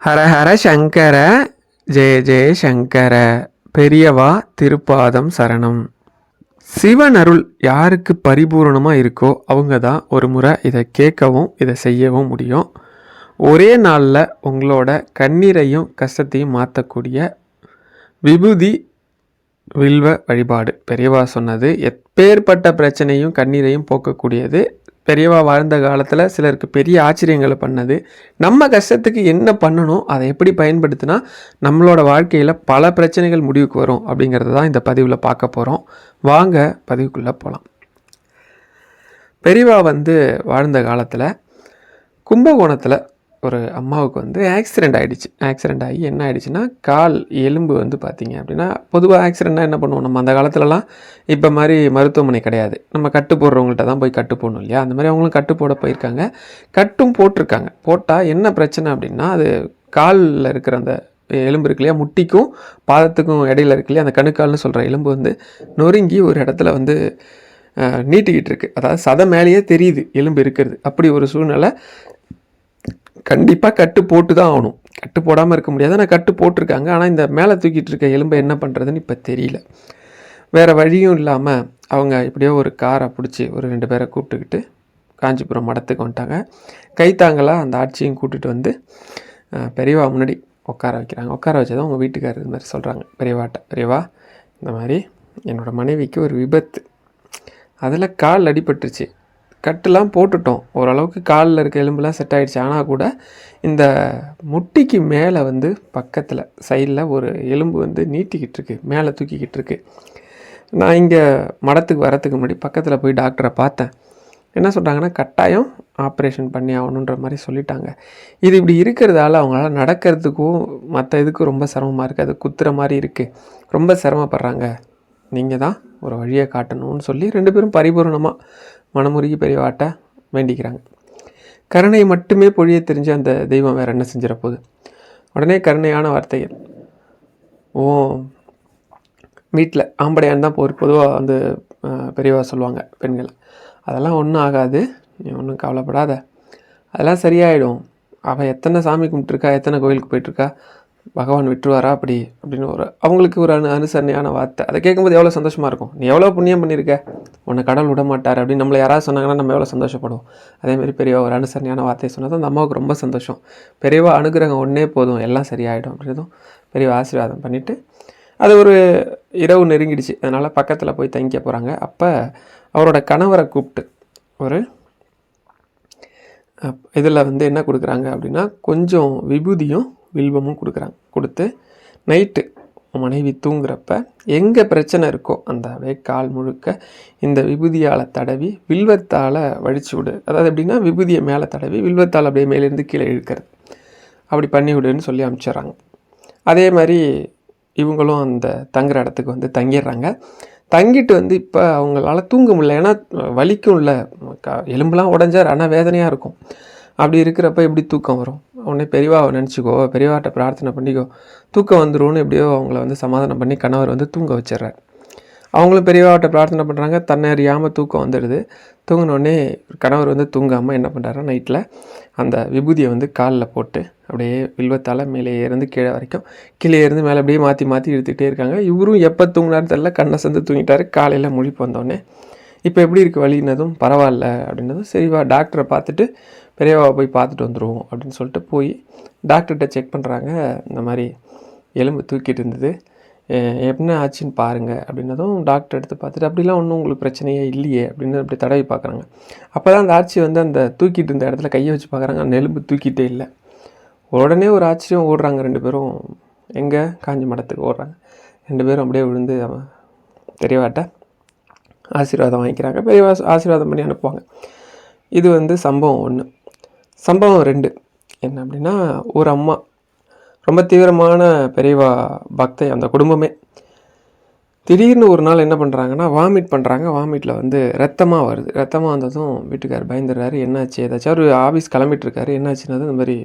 ஹர ஹர சங்கர ஜெய ஜெய சங்கர பெரியவா திருப்பாதம் சரணம். சிவன் அருள் யாருக்கு பரிபூரணமாக இருக்கோ அவங்க தான் ஒரு முறை இதை கேட்கவும் இதை செய்யவும் முடியும். ஒரே நாளில் உங்களோட கண்ணீரையும் கஷ்டத்தையும் மாற்றக்கூடிய விபூதி வில்வ வழிபாடு. பெரியவா சொன்னது எப்பேற்பட்ட பிரச்சனையும் கண்ணீரையும் போக்கக்கூடியது பெரியவா வாழ்ந்த காலத்தில் சிலருக்கு பெரிய ஆச்சரியங்களை பண்ணது. நம்ம கஷ்டத்துக்கு என்ன பண்ணணும் அதை எப்படி பயன்படுத்தினா நம்மளோட வாழ்க்கையில் பல பிரச்சனைகள் முடிவுக்கு வரும் அப்படிங்கிறத தான் இந்த பதிவில் பார்க்க போகிறோம் வாங்க பதிவுக்குள்ளே போகலாம் பெரியவா வந்து வாழ்ந்த காலத்தில் கும்பகோணத்தில் ஒரு அம்மாவுக்கு வந்து ஆக்சிடெண்ட் ஆகிடுச்சு ஆக்சிடெண்ட் ஆகி என்ன ஆகிடுச்சுன்னா கால் எலும்பு வந்து பார்த்தீங்க அப்படின்னா பொதுவாக ஆக்சிடெண்ட்னா என்ன பண்ணுவோம்? நம்ம அந்த காலத்துலலாம் இப்போ மாதிரி மருத்துவமனை கிடையாது. நம்ம கட்டு போடுறவங்கள்ட்ட தான் போய் கட்டு போடணும் இல்லையா? அந்த மாதிரி அவங்களும் கட்டு போட போயிருக்காங்க. கட்டும் போட்டிருக்காங்க. போட்டால் என்ன பிரச்சனை அப்படின்னா அது காலில் இருக்கிற அந்த எலும்பு இருக்கு இல்லையா? முட்டிக்கும் பாதத்துக்கும் இடையில இருக்கு இல்லையா? அந்த கணுக்கால்னு சொல்கிற எலும்பு வந்து நொறுங்கி ஒரு இடத்துல வந்து நீட்டிக்கிட்டு இருக்குது அதாவது சதை மேலேயே தெரியுது எலும்பு இருக்கிறது. அப்படி ஒரு சூழ்நிலை கண்டிப்பாக கட்டு போட்டு தான் ஆகணும். கட்டு போடாமல் இருக்க முடியாது. ஆனால் கட்டு போட்டிருக்காங்க. ஆனால் இந்த மேலே தூக்கிட்டு இருக்க எலும்பை என்ன பண்ணுறதுன்னு இப்போ தெரியல. வேறு வழியும் இல்லாமல் அவங்க எப்படியோ ஒரு காரை பிடிச்சி ஒரு ரெண்டு பேரை கூப்பிட்டுக்கிட்டு காஞ்சிபுரம் மடத்துக்கு வந்துட்டாங்க. கைத்தாங்களாக அந்த ஆட்சியும் கூட்டிகிட்டு வந்து பெரியவா முன்னாடி உட்கார வைக்கிறாங்க. உட்கார வச்சதான் அவங்க வீட்டுக்காரர் இது மாதிரி சொல்கிறாங்க பெரியவாட்ட பெரியவா இந்த மாதிரி என்னோடய மனைவிக்கு ஒரு விபத்து. அதில் கால் அடிபட்டுருச்சு. கட்டுலாம் போட்டுட்டோம். ஓரளவுக்கு காலில் இருக்க எலும்புலாம் செட் ஆகிடுச்சு ஆனால் கூட இந்த முட்டிக்கு மேலே வந்து பக்கத்தில் சைடில் ஒரு எலும்பு வந்து நீட்டிக்கிட்டு இருக்கு. மேலே தூக்கிக்கிட்டு இருக்கு. நான் இங்கே மடத்துக்கு வரத்துக்கு முன்னாடி பக்கத்தில் போய் டாக்டரை பார்த்தேன். என்ன சொல்கிறாங்கன்னா கட்டாயம் ஆப்ரேஷன் பண்ணி ஆகணுன்ற மாதிரி சொல்லிட்டாங்க. இது இப்படி இருக்கிறதால அவங்களால நடக்கிறதுக்கும் மற்ற இதுக்கும் ரொம்ப சிரமமாக இருக்குது அது குத்துற மாதிரி இருக்குது ரொம்ப சிரமப்படுறாங்க. நீங்கள் தான் ஒரு வழியை காட்டணும்னு சொல்லி ரெண்டு பேரும் பரிபூரணமாக மனமுருகி பெரியவாட்ட வேண்டிக்கிறாங்க. கருணை மட்டுமே பொழிய தெரிஞ்ச அந்த தெய்வம் வேறு என்ன செஞ்சிட போகுது உடனே கருணையான வார்த்தைகள். ஓ வீட்டில் ஆம்படையான் தான் போர் பொதுவாக வந்து பெரியவா சொல்லுவாங்க பெண்களை. அதெல்லாம் ஒன்றும் ஆகாது. நீ ஒன்றும் கவலைப்படாத. அதெல்லாம் சரியாயிடும். அவள் எத்தனை சாமி கும்பிட்டுருக்கா எத்தனை கோயிலுக்கு போயிட்டுருக்கா பகவான் விட்டுருவாரா அப்படி? அப்படின்னு ஒரு அவங்களுக்கு ஒரு அனு அனுசரணையான வார்த்தை. அதை கேட்கும்போது எவ்வளோ சந்தோஷமாக இருக்கும்? நீ எவ்வளோ புண்ணியம் பண்ணியிருக்க? உன்னை கடவுள் விட மாட்டார் அப்படின்னு நம்மளை யாராவது சொன்னாங்கன்னா நம்ம எவ்வளோ சந்தோஷப்படுவோம்? அதேமாதிரி பெரியவா ஒரு அனுசரணையான வார்த்தையை சொன்னதும் அந்த அம்மாவுக்கு ரொம்ப சந்தோஷம். பெரியவா அனுகிரகம் ஒன்றே போதும் எல்லாம் சரியாயிடும் அப்படின்றதும் பெரியவா ஆசீர்வாதம் பண்ணிவிட்டு அது ஒரு இரவு நெருங்கிடுச்சு. அதனால் பக்கத்தில் போய் தங்கிக்க போகிறாங்க அப்போ அவரோட கணவரை கூப்பிட்டு ஒரு இதில் வந்து என்ன கொடுக்குறாங்க அப்படின்னா கொஞ்சம் விபூதியும் வில்வமும் கொடுக்குறாங்க. கொடுத்து நைட்டு மனைவி தூங்குறப்ப எங்கே பிரச்சனை இருக்கோ அந்த கால் முழுக்க இந்த விபூதியால் தடவி வில்வத்தால் வழிச்சு விடு. அதாவது எப்படின்னா விபூதியை மேலே தடவி வில்வத்தால் அப்படியே மேலேருந்து கீழே இழுக்கிறது. அப்படி பண்ணி விடுன்னு சொல்லி அனுப்பிச்சிடுறாங்க அதே மாதிரி இவங்களும் அந்த தங்குற இடத்துக்கு வந்து தங்கிடுறாங்க. தங்கிட்டு வந்து இப்போ அவங்களால தூங்க முடியல. ஏன்னா வலிக்கும் இல்லை. க- எலும்புலாம் உடஞ்சா ஆனால் வேதனையாக இருக்கும். அப்படி இருக்கிறப்ப எப்படி தூக்கம் வரும்? உடனே பெரியவாவை நினச்சிக்கோ பெரியவாட்ட பிரார்த்தனை பண்ணிக்கோ. தூக்கம் வந்துடும்னு எப்படியோ அவங்கள வந்து சமாதானம் பண்ணி கணவர் வந்து தூங்க வச்சிடுறாரு. அவங்களும் பெரியவாட்ட பிரார்த்தனை பண்ணுறாங்க தன்னை அறியாமல் தூக்கம் வந்துடுது. தூங்கினோடனே கணவர் வந்து தூங்காமல் என்ன பண்ணுறாரு நைட்டில் அந்த விபூதியை வந்து காலில் போட்டு அப்படியே வில்வத்தால் மேலே இருந்து கீழே வரைக்கும் கீழே இருந்து மேலே அப்படியே மாற்றி மாற்றி எடுத்துக்கிட்டே இருக்காங்க. இவரும் எப்போ தூங்கினாரு தெரியல. கண்ணை சந்து தூங்கிட்டாரு. காலையில் முழிப்பு வந்தோடனே இப்போ எப்படி இருக்குது வழினதும் பரவாயில்ல அப்படின்னதும் சரிவா டாக்டரை பார்த்துட்டு பெரியவா போய் பார்த்துட்டு வந்துடுவோம் அப்படின்னு சொல்லிட்டு போய் டாக்டர்கிட்ட செக் பண்ணுறாங்க இந்த மாதிரி எலும்பு தூக்கிட்டு இருந்தது. என்ன ஆச்சுன்னு பாருங்கள் அப்படின்னதும் டாக்டர் எடுத்து பார்த்துட்டு அப்படிலாம் ஒன்றும் உங்களுக்கு பிரச்சனையே இல்லையே அப்படின்னு அப்படி தடவி பார்க்குறாங்க. அப்போ தான் அந்த ஆட்சி வந்து அந்த தூக்கிட்டு இருந்த இடத்துல கையை வச்சு பார்க்குறாங்க. அந்த எலும்பு தூக்கிட்டே இல்லை. உடனே ஒரு ஆச்சரியம் ஓடுறாங்க ரெண்டு பேரும். எங்கே? காஞ்சி மடத்துக்கு ஓடுறாங்க. ரெண்டு பேரும் அப்படியே விழுந்து அவன் பெரியவாட்ட ஆசீர்வாதம் வாங்கிக்கிறாங்க. பெரியவா ஆசீர்வாதம் பண்ணி அனுப்புவாங்க. இது வந்து சம்பவம் ஒன்று சம்பவம் ரெண்டு. என்ன அப்படின்னா ஒரு அம்மா ரொம்ப தீவிரமான பெரியவா பக்தை அந்த குடும்பமே. திடீர்னு ஒரு நாள் என்ன பண்ணுறாங்கன்னா வாமிட் பண்ணுறாங்க வாமிட்டில் வந்து ரத்தமாக வருது. ரத்தமாக வந்ததும் வீட்டுக்கார் பயந்துடுறாரு. என்னாச்சு? ஏதாச்சும் அவர் ஆஃபீஸ் கிளம்பிட்டுருக்காரு. என்னாச்சுன்னா இந்த மாதிரி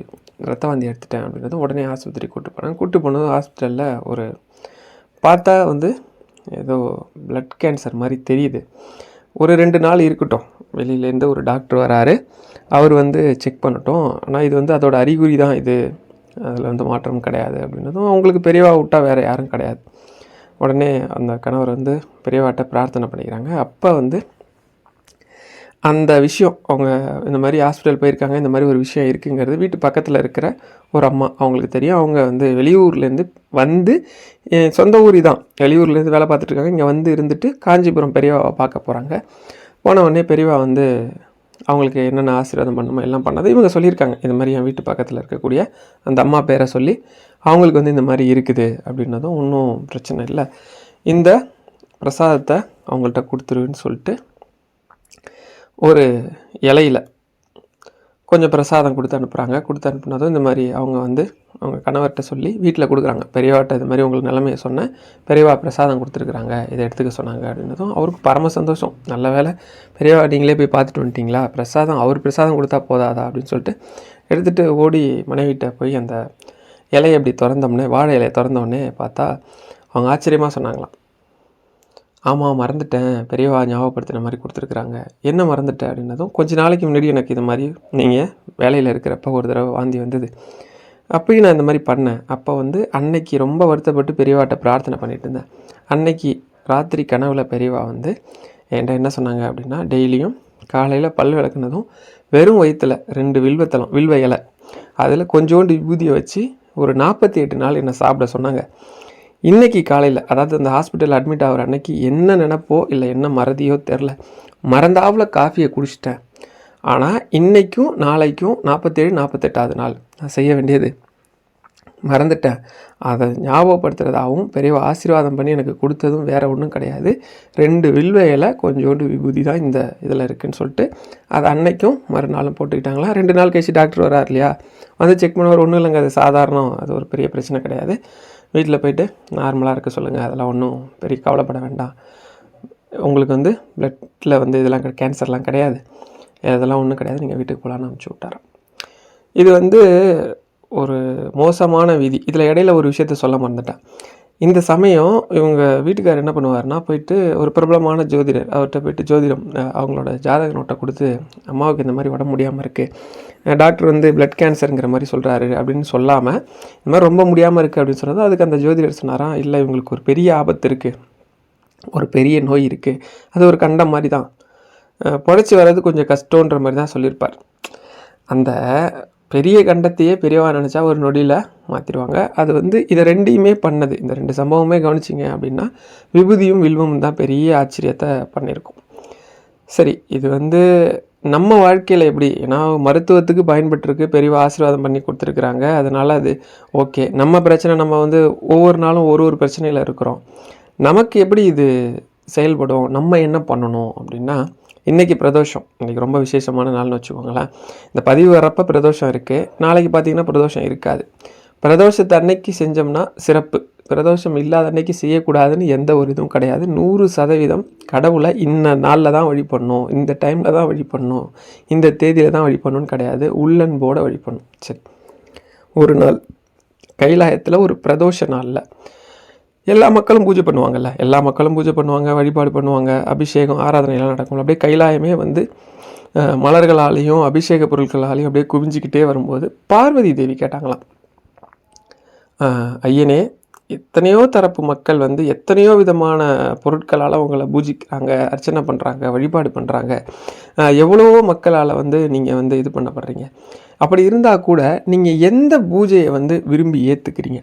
ரத்த வாந்தி எடுத்துட்டேன் அப்படின்றதும் உடனே ஆஸ்பத்திரி கூட்டு போகிறாங்க கூட்டு போனதும் ஹாஸ்பிட்டலில் ஒரு பார்த்தா வந்து ஏதோ பிளட் கேன்சர் மாதிரி தெரியுது. ஒரு ரெண்டு நாள் இருக்கட்டும். வெளியிலேருந்து ஒரு டாக்டர் வராரு. அவர் வந்து செக் பண்ணட்டும். ஆனால் இது வந்து அதோட அறிகுறி தான் இது. அதில் வந்து மாற்றம் கிடையாது அப்படின்னதும் அவங்களுக்கு பெரியவா விட்டால் வேறு யாரும் கிடையாது. உடனே அந்த கணவர் வந்து பெரியவாட்ட பிரார்த்தனை பண்ணிக்கிறாங்க. அப்போ வந்து அந்த விஷயம் அவங்க இந்த மாதிரி ஹாஸ்பிட்டல் போயிருக்காங்க இந்த மாதிரி ஒரு விஷயம் இருக்குங்கிறது வீட்டு பக்கத்தில் இருக்கிற ஒரு அம்மா அவங்களுக்கு தெரியும். அவங்க வந்து வெளியூர்லேருந்து வந்து என் சொந்த ஊர் தான் வெளியூர்லேருந்து வேலை பார்த்துட்ருக்காங்க இங்கே வந்து இருந்துட்டு காஞ்சிபுரம் பெரியவாவை பார்க்க போகிறாங்க போன பெரியவா வந்து அவங்களுக்கு என்னென்ன ஆசீர்வாதம் பண்ணுமோ எல்லாம் பண்ணது இவங்க சொல்லியிருக்காங்க. இந்த மாதிரி என் வீட்டு பக்கத்தில் இருக்கக்கூடிய அந்த அம்மா பேரை சொல்லி அவங்களுக்கு வந்து இந்த மாதிரி இருக்குது அப்படின்னதும் ஒன்றும் பிரச்சனை இல்லை. இந்த பிரசாதத்தை அவங்கள்ட்ட கொடுத்துருவேன்னு சொல்லிட்டு ஒரு இலையில் கொஞ்சம் பிரசாதம் கொடுத்து அனுப்புகிறாங்க கொடுத்து அனுப்புனதும் இந்த மாதிரி அவங்க வந்து அவங்க கணவர்கிட்ட சொல்லி வீட்டில் கொடுக்குறாங்க. பெரியவாட்ட இது மாதிரி உங்களுக்கு நிலைமையை சொன்னேன். பெரியவா பிரசாதம் கொடுத்துருக்குறாங்க. இதை எடுத்துக்க சொன்னாங்க அப்படின்னதும் அவருக்கு பரம சந்தோஷம். நல்ல வேலை பெரியவா நீங்களே போய் பார்த்துட்டு வந்துட்டிங்களா? பிரசாதம் அவர் பிரசாதம் கொடுத்தா போதாதா? அப்படின்னு சொல்லிட்டு எடுத்துகிட்டு ஓடி மனைவிட்ட போய் அந்த இலையை அப்படி திறந்தோம்னே வாழை இலையை திறந்தோடனே பார்த்தா அவங்க ஆச்சரியமாக சொன்னாங்களாம். ஆமாம் மறந்துட்டேன். பெரியவா ஞாபகப்படுத்துகிற மாதிரி கொடுத்துருக்குறாங்க. என்ன மறந்துட்டேன் அப்படின்னதும் கொஞ்ச நாளைக்கு முன்னாடி எனக்கு இது மாதிரி நீங்கள் வேலையில் இருக்கிறப்ப ஒரு தடவை வாந்தி வந்தது. அப்பயும் நான் இந்த மாதிரி பண்ணேன். அப்போ வந்து அன்னைக்கு ரொம்ப வருத்தப்பட்டு பெரியவாட்ட பிரார்த்தனை பண்ணிட்டு இருந்தேன். அன்னைக்கு ராத்திரி கனவுல பெரியவா வந்து என்கிட்ட என்ன சொன்னாங்க அப்படின்னா டெய்லியும் காலையில் பல் விளக்குனதும் வெறும் வயிற்றில் ரெண்டு வில்வத்தலம் வில்வ இலை அதில் கொஞ்சோண்டு விபூதியை வச்சு ஒரு நாற்பத்தி எட்டு நாள் என்னை சாப்பிட சொன்னாங்க. இன்றைக்கி காலையில் அதாவது அந்த ஹாஸ்பிட்டல் அட்மிட் ஆகிற அன்னைக்கு என்ன நினப்போ இல்லை என்ன மறதியோ தெரில மறந்தாவில் காஃபியை குடிச்சிட்டேன். ஆனால் இன்றைக்கும் நாளைக்கும் நாற்பத்தேழு நாற்பத்தெட்டாவது நாள். நான் செய்ய வேண்டியது. மறந்துட்டேன். அதை ஞாபகப்படுத்துறதாகவும் பெரிய ஆசீர்வாதம் பண்ணி எனக்கு கொடுத்ததும் வேறு ஒன்றும் கிடையாது. ரெண்டு வில்வையில் கொஞ்சோண்டு விபூதி தான் இந்த இதில் இருக்குதுன்னு சொல்லிட்டு அதை அன்னைக்கும் மறுநாளும் போட்டுக்கிட்டாங்களா? ரெண்டு நாள் கழிச்சு டாக்டர் வரார் இல்லையா? வந்து செக் பண்ணுவார். ஒன்றும் இல்லைங்க அது சாதாரணம். அது ஒரு பெரிய பிரச்சனை கிடையாது. வீட்டில் போயிட்டு நார்மலாக இருக்க சொல்லுங்கள் அதெல்லாம் ஒன்றும் பெரிய கவலைப்பட வேண்டாம். உங்களுக்கு வந்து பிளட்டில் வந்து இதெல்லாம் கேன்சர்லாம் கிடையாது. அதெல்லாம் ஒன்றும் கிடையாது நீங்கள் வீட்டுக்கு போகலான்னு அனுப்பிச்சி விட்டாராம் இது வந்து ஒரு மோசமான விதி. இதில் இடையில ஒரு விஷயத்த சொல்ல மறந்துட்டேன். இந்த சமயம் இவங்க வீட்டுக்கார் என்ன பண்ணுவார்னா போயிட்டு ஒரு பிரபலமான ஜோதிடர் அவர்கிட்ட போயிட்டு ஜோதிடம் அவங்களோட ஜாதக நோட்டை கொடுத்து அம்மாவுக்கு இந்த மாதிரி உடம்பு முடியாமல் இருக்குது டாக்டர் வந்து பிளட் கேன்சருங்கிற மாதிரி சொல்கிறாரு அப்படின்னு சொல்லாமல் இந்த மாதிரி ரொம்ப முடியாமல் இருக்குது அப்படின்னு சொன்னது அதுக்கு அந்த ஜோதிடர் சொன்னாராம் இல்லை இவங்களுக்கு ஒரு பெரிய ஆபத்து இருக்குது ஒரு பெரிய நோய் இருக்குது அது ஒரு கண்டம் மாதிரி தான். பொழைச்சி வர்றது கொஞ்சம் கஷ்டன்ற மாதிரி தான் சொல்லியிருப்பார். அந்த பெரிய கண்டத்தையே பெரியவா நினச்சா ஒரு நொடியில் மாற்றிடுவாங்க அது வந்து இதை ரெண்டையுமே பண்ணது. இந்த ரெண்டு சம்பவமே கவனிச்சிங்க அப்படின்னா விபூதியும் வில்வமும் தான் பெரிய ஆச்சரியத்தை பண்ணியிருக்கும் சரி இது வந்து நம்ம வாழ்க்கையில் எப்படி? ஏன்னா மருத்துவத்துக்கு பயன்பட்டுருக்கு பெரியவா ஆசீர்வாதம் பண்ணி கொடுத்துருக்குறாங்க. அதனால் அது ஓகே. நம்ம பிரச்சனை நம்ம வந்து ஒவ்வொரு நாளும் ஒரு ஒரு பிரச்சனையில் இருக்கிறோம். நமக்கு எப்படி இது செயல்படும்? நம்ம என்ன பண்ணணும் அப்படின்னா இன்றைக்கி பிரதோஷம். இன்றைக்கி ரொம்ப விசேஷமான நாள்னு வச்சுக்கோங்களேன். இந்த பதிவு வரப்போ பிரதோஷம் இருக்குது நாளைக்கு பார்த்தீங்கன்னா பிரதோஷம் இருக்காது. பிரதோஷத்தை அன்னைக்கு செஞ்சோம்னா சிறப்பு. பிரதோஷம் இல்லாத அன்னைக்கு செய்யக்கூடாதுன்னு எந்த ஒரு இதுவும் கிடையாது. நூறு சதவீதம் கடவுளை இன்ன நாளில் தான் வழிபடணும் இந்த டைமில் தான் வழிபடணும் இந்த தேதியில் தான் வழிபடணும்னு கிடையாது. உள்ளன்போட வழிபடணும் சரி. ஒரு நாள். கைலாயத்தில் ஒரு பிரதோஷ நாளில். எல்லா மக்களும் பூஜை பண்ணுவாங்கல்ல. எல்லா மக்களும் பூஜை பண்ணுவாங்க வழிபாடு பண்ணுவாங்க அபிஷேகம் ஆராதனைலாம் நடக்கும் அப்படியே கைலாயமே வந்து மலர்களாலேயும் அபிஷேக பொருட்களாலேயும் அப்படியே குவிஞ்சிக்கிட்டே வரும்போது பார்வதி தேவி கேட்டாங்களாம். ஐயனே எத்தனையோ தரப்பு மக்கள் வந்து எத்தனையோ விதமான பொருட்களால் உங்களை பூஜிக்கிறாங்க அர்ச்சனை பண்ணுறாங்க வழிபாடு பண்ணுறாங்க எவ்வளவோ மக்களால் வந்து நீங்கள் வந்து இது பண்ணப்படுறீங்க. அப்படி இருந்தால் கூட நீங்கள் எந்த பூஜையை வந்து விரும்பி ஏற்றுக்கிறீங்க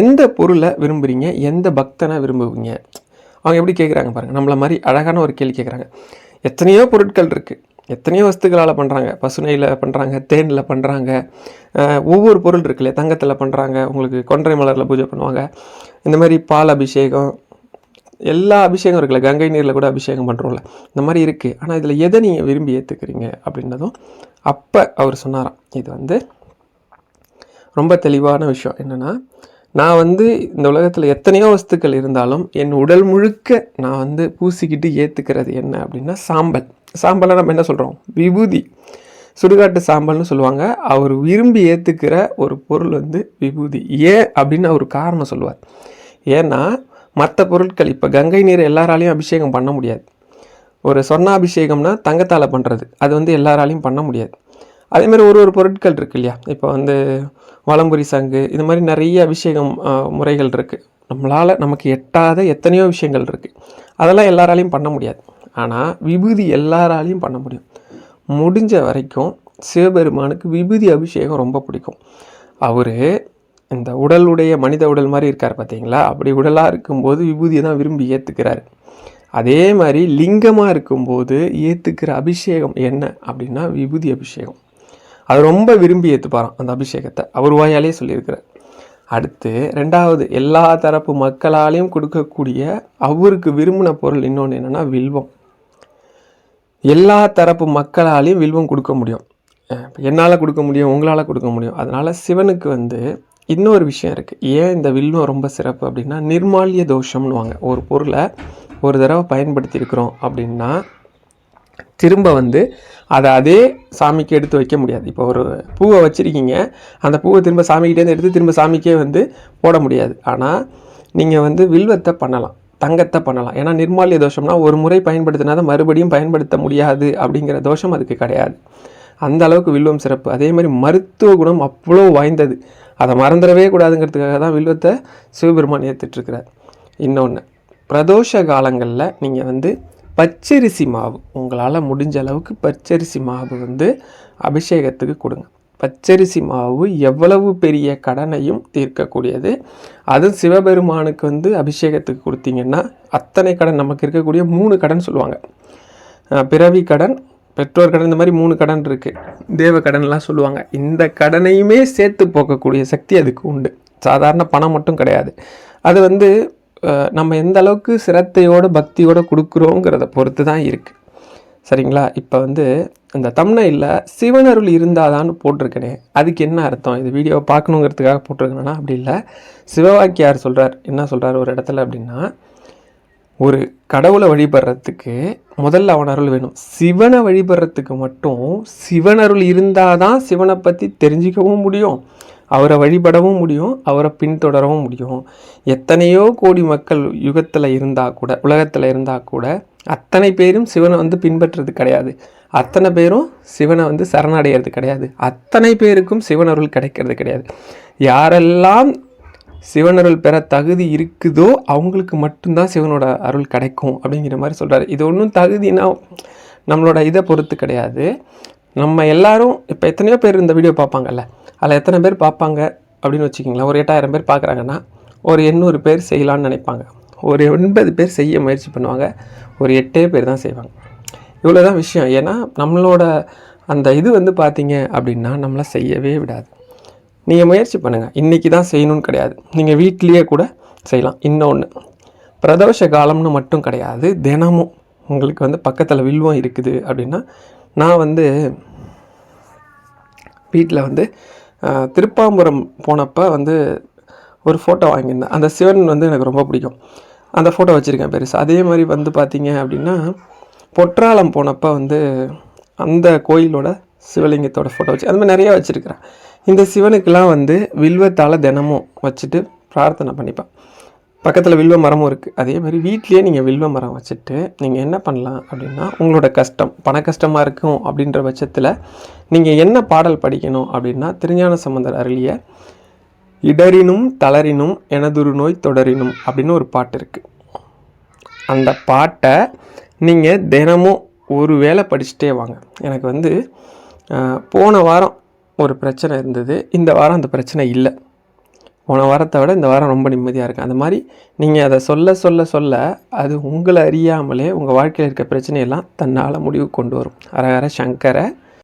எந்த பொருளை விரும்புகிறீங்க எந்த பக்தனை விரும்புவீங்க? அவங்க எப்படி கேட்குறாங்க பாருங்கள் நம்மளை மாதிரி அழகான ஒரு கேள்வி கேட்குறாங்க எத்தனையோ பொருட்கள் இருக்குது எத்தனையோ வஸ்துக்களால் பண்ணுறாங்க பசுனையில் பண்ணுறாங்க தேனில் பண்ணுறாங்க ஒவ்வொரு பொருள் இருக்குல்ல தங்கத்தில் பண்ணுறாங்க உங்களுக்கு கொன்றை மலரில் பூஜை பண்ணுவாங்க. இந்த மாதிரி பால் அபிஷேகம் எல்லா அபிஷேகம் இருக்குல்ல? கங்கை நீரில் கூட அபிஷேகம் பண்ணுறோம்ல இந்த மாதிரி இருக்குது ஆனால் இதில் எதை நீங்கள் விரும்பி ஏற்றுக்கிறீங்க அப்படின்னதும் அப்போ அவர் சொன்னாராம். இது வந்து ரொம்ப தெளிவான விஷயம். என்னென்னா நான் வந்து இந்த உலகத்தில் எத்தனையோ வஸ்துக்கள் இருந்தாலும் என் உடல் முழுக்க நான் வந்து பூசிக்கிட்டு ஏற்றுக்கிறது என்ன அப்படின்னா சாம்பல். சாம்பலை நம்ம என்ன சொல்கிறோம் விபூதி. சுடுகாட்டு சாம்பல்னு சொல்லுவாங்க. அவர் விரும்பி ஏற்றுக்கிற ஒரு பொருள் வந்து விபூதி. ஏன் அப்படின்னு அவர் காரணம் சொல்லுவார். ஏன்னா மற்ற பொருட்கள் இப்போ கங்கை நீர் எல்லாராலையும் அபிஷேகம் பண்ண முடியாது. ஒரு சொர்ணாபிஷேகம்னா தங்கத்தால் பண்ணுறது அது வந்து எல்லாராலையும் பண்ண முடியாது. அதேமாதிரி ஒரு ஒரு பொருட்கள் இருக்கு இல்லையா? இப்போ வந்து வளம்புரி சங்கு இது மாதிரி நிறைய அபிஷேகம் முறைகள் இருக்குது நம்மளால் நமக்கு எட்டாத எத்தனையோ விஷயங்கள் இருக்குது அதெல்லாம் எல்லாராலையும் பண்ண முடியாது. ஆனால் விபூதி எல்லாராலையும் பண்ண முடியும். முடிஞ்ச வரைக்கும் சிவபெருமானுக்கு விபூதி அபிஷேகம் ரொம்ப பிடிக்கும். அவர் இந்த உடலுடைய மனித உடல் மாதிரி இருக்கார் பார்த்தீங்களா அப்படி உடலாக இருக்கும்போது விபூதியை தான் விரும்பி ஏற்றுக்கிறாரு அதே மாதிரி லிங்கமாக இருக்கும்போது ஏற்றுக்கிற அபிஷேகம் என்ன? அப்படின்னா விபூதி அபிஷேகம். அது ரொம்ப விரும்பி ஏற்றுப்பாராம் அந்த அபிஷேகத்தை. அவர் வாயாலே சொல்லியிருக்கிறார். அடுத்து ரெண்டாவது எல்லா தரப்பு மக்களாலையும் கொடுக்கக்கூடிய அவருக்கு விரும்பின பொருள் இன்னொன்று என்னென்னா வில்வம். எல்லா தரப்பு மக்களாலையும் வில்வம் கொடுக்க முடியும். என்னால் கொடுக்க முடியும் உங்களால் கொடுக்க முடியும். அதனால் சிவனுக்கு வந்து இன்னொரு விஷயம் இருக்குது ஏன் இந்த வில்வம் ரொம்ப சிறப்பு அப்படின்னா நிர்மால்ய தோஷம்னுவாங்க ஒரு பொருளை ஒரு தடவை பயன்படுத்தியிருக்கிறோம் அப்படின்னா திரும்ப வந்து அதை அதே சாமிக்கு எடுத்து வைக்க முடியாது. இப்போ ஒரு பூவை வச்சுருக்கீங்க அந்த பூவை திரும்ப சாமிக்கிட்டேருந்து எடுத்து திரும்ப சாமிக்கே வந்து போட முடியாது. ஆனால் நீங்கள் வந்து வில்வத்தை பண்ணலாம் தங்கத்தை பண்ணலாம். ஏன்னா நிர்மாலிய தோஷம்னா ஒரு முறை பயன்படுத்தினா தான் மறுபடியும் பயன்படுத்த முடியாது அப்படிங்கிற தோஷம் அதுக்கு கிடையாது. அந்த அளவுக்கு வில்வம் சிறப்பு. அதே மாதிரி மருத்துவ குணம் அவ்வளோ வாய்ந்தது. அதை மறந்துடவே கூடாதுங்கிறதுக்காக தான் வில்வத்தை சிவபெருமான் ஏற்றுட்ருக்கிறார் இன்னொன்று பிரதோஷ காலங்களில் நீங்கள் வந்து பச்சரிசி மாவு. உங்களால் முடிஞ்ச அளவுக்கு பச்சரிசி மாவு வந்து அபிஷேகத்துக்கு கொடுங்க. பச்சரிசி மாவு எவ்வளவு பெரிய கடனையும் தீர்க்கக்கூடியது. அதுவும் சிவபெருமானுக்கு வந்து அபிஷேகத்துக்கு கொடுத்தீங்கன்னா அத்தனை கடன் நமக்கு இருக்கக்கூடிய மூணு கடன் சொல்லுவாங்க. பிறவி கடன் பெற்றோர் கடன் இந்த மாதிரி மூணு கடன் இருக்குது தேவ கடன்லாம் சொல்லுவாங்க. இந்த கடனையுமே சேர்த்து போக்கக்கூடிய சக்தி அதுக்கு உண்டு. சாதாரண பணம் மட்டும் கிடையாது. அது வந்து நம்ம எந்த அளவுக்கு சிரத்தையோட பக்தியோட கொடுக்குறோங்கிறத பொறுத்து தான் இருக்குது சரிங்களா? இப்போ வந்து இந்த தம்னையில் சிவனருள் இருந்தாதான்னு போட்டிருக்கனே அதுக்கு என்ன அர்த்தம்? இது வீடியோவை பார்க்கணுங்கிறதுக்காக போட்டிருக்கேன்னா அப்படி இல்லை. சிவவாக்கியார் சொல்கிறார் என்ன சொல்கிறார் ஒரு இடத்துல அப்படின்னா ஒரு கடவுளை வழிபடுறதுக்கு முதல்ல அவன் அருள் வேணும். சிவனை வழிபடுறதுக்கு மட்டும் சிவனருள் இருந்தால் தான் சிவனை பற்றி தெரிஞ்சிக்கவும் முடியும். அவரை வழிபடவும் முடியும் அவரை பின்தொடரவும் முடியும். எத்தனையோ கோடி மக்கள் யுகத்தில் இருந்தால் கூட உலகத்தில் இருந்தால் கூட அத்தனை பேரும் சிவனை வந்து பின்பற்றுறது கிடையாது. அத்தனை பேரும் சிவனை வந்து சரணடைகிறது கிடையாது. அத்தனை பேருக்கும் சிவனருள் கிடைக்கிறது கிடையாது. யாரெல்லாம் சிவனருள் பெற தகுதி இருக்குதோ அவங்களுக்கு மட்டும்தான் சிவனோட அருள் கிடைக்கும் அப்படிங்கிற மாதிரி சொல்கிறாரு இது ஒன்றும் தகுதினா நம்மளோட இதை பொறுத்து கிடையாது. நம்ம எல்லாரும் இப்போ எத்தனையோ பேர் இந்த வீடியோ பார்ப்பாங்கல்ல அதில் எத்தனை பேர் பார்ப்பாங்க அப்படின்னு வச்சுக்கிங்களேன். ஒரு எட்டாயிரம் பேர் பார்க்குறாங்கன்னா ஒரு எண்ணூறு பேர் செய்யலான்னு நினைப்பாங்க. ஒரு எண்பது பேர் செய்ய முயற்சி பண்ணுவாங்க. ஒரு எட்டே பேர் தான் செய்வாங்க. இவ்வளோ தான் விஷயம். ஏன்னா நம்மளோட அந்த இது வந்து பார்த்தீங்க அப்படின்னா நம்மளை செய்யவே விடாது. நீங்கள் முயற்சி பண்ணுங்கள் இன்றைக்கி தான் செய்யணும்னு கிடையாது. நீங்கள் வீட்லேயே கூட செய்யலாம். இன்னொன்று பிரதோஷ காலம்னு மட்டும் கிடையாது. தினமும் உங்களுக்கு வந்து பக்கத்தில் வில்வம் இருக்குது அப்படின்னா நான் வந்து வீட்டில் வந்து திருப்பாம்புரம் போனப்போ வந்து ஒரு ஃபோட்டோ வாங்கியிருந்தேன். அந்த சிவன் வந்து எனக்கு ரொம்ப பிடிக்கும். அந்த ஃபோட்டோ வச்சுருக்கேன் பெருசு. அதே மாதிரி வந்து பார்த்தீங்க அப்படின்னா பொற்றாலம் போனப்போ வந்து அந்த கோயிலோட சிவலிங்கத்தோட ஃபோட்டோ வச்சு அது மாதிரி நிறையா வச்சுருக்கிறேன். இந்த சிவனுக்கெலாம் வந்து வில்வத்தால் தினமும் வச்சுட்டு பிரார்த்தனை பண்ணிப்பேன். பக்கத்தில் வில்வ மரமும் இருக்குது அதே மாதிரி வீட்லேயே நீங்கள் வில்வ மரம் வச்சுட்டு நீங்கள் என்ன பண்ணலாம் அப்படின்னா உங்களோட கஷ்டம் பண கஷ்டமாக இருக்கும் அப்படின்ற பட்சத்தில் நீங்கள் என்ன பாடல் படிக்கணும் அப்படின்னா திருஞான சம்பந்தர் அருளிய இடரினும் தளரினும் எனதுரு நோய் தொடரினும் அப்படின்னு ஒரு பாட்டு இருக்குது அந்த பாட்டை நீங்கள் தினமும் ஒரு வேளை படிச்சுட்டே வாங்க. எனக்கு வந்து போன வாரம் ஒரு பிரச்சனை இருந்தது. இந்த வாரம் அந்த பிரச்சனை இல்லை. போன வாரத்தை விட இந்த வாரம் ரொம்ப நிம்மதியாக இருக்கும் அந்த மாதிரி நீங்கள் அதை சொல்ல சொல்ல சொல்ல அது உங்களை அறியாமலே உங்கள் வாழ்க்கையில் இருக்க பிரச்சனையெல்லாம் தன்னால் முடிவு கொண்டு வரும். அரஹர சங்கரை